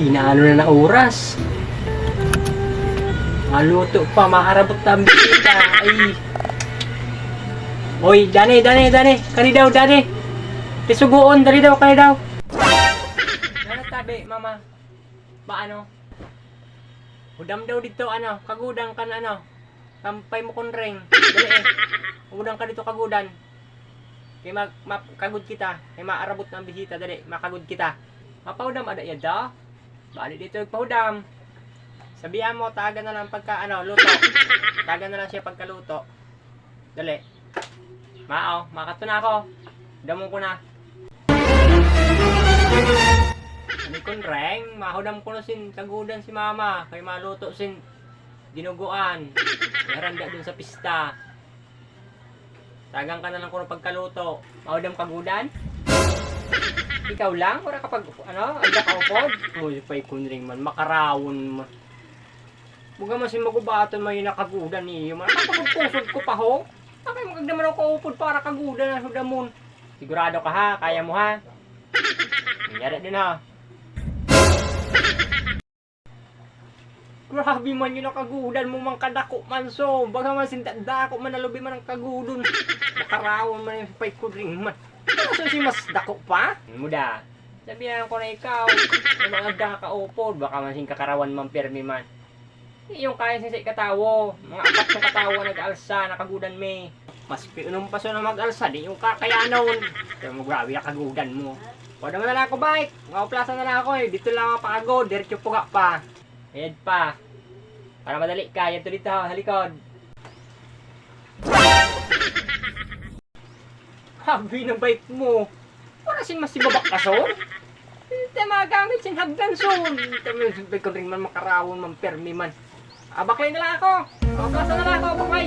Inaano na ng oras. Maluto pa, makarabot ang bisita. Ay. Oy, Dani, Dani, Dani. Kani daw, Dani. Tisuguon, dali daw, kani daw. Ano tabi, mama? Ba ano? Udam daw dito, ano? Kagudang kan ano? Tampay mo kon ring. Dali eh. Udang ka dito kagudan. Kay mag, ma, kagud kita. Kay maarabot ng bisita, dali. Makagud kita. Mapaudam ada ya da. Bali dito pahudam. Sabihan mo, taga na lang pagka ano, luto. Taga na lang siya pagkaluto. Dali. Mao, makato na ako. Damo ko na. Ano kun reng, mahudam ko na sin kagudan si mama. Kay maluto sin dinuguan. Yaranda dun sa pista. Tagang ka na lang ko ng pagkaluto. Mahudam kagudan? Ikaw lang? Wala kapag, ano, agda ka upod? Uy, pa'y kunring man, makarawon mo. Buga man si magubaton may nakagudan niyo. Makakapagpusod ko pa ho. Bakit magagdaman ako upod para kagudan na hudamon? Sigurado ka ha? Kaya mo ha? Nangyari din ha. Grabe man yung nakagudan mo mang kadako man so. Baga man sintadako man nalubi man ang kagudon. Makarawan man yung pay kudring man. Kaso si mas dako pa? Muda. Sabihan ko na ikaw. Yung mga da ka upod. Baka man sing kakarawan man permi man. Yung kaya sa katawo. Mga apat ng katawo nag-alsa. Nakagudan me. Mas pinong paso na mag-alsa. Di yung kakayanon. Kaya mo grabe nakagudan mo. Wala naman na lang ako bike. Mga plaza na lang ako eh. Dito lang ako pagod. Diretso puga pa. Ayan pa. Para madali ka. Yan to dito. Sa Sabi ng bike mo, para sin masibabak ka son? Hindi magamit sin hagdan son. Hindi ko rin man makarawon man permi man. Ah, abakay na lang ako. Abakasa na lang ako, abakay.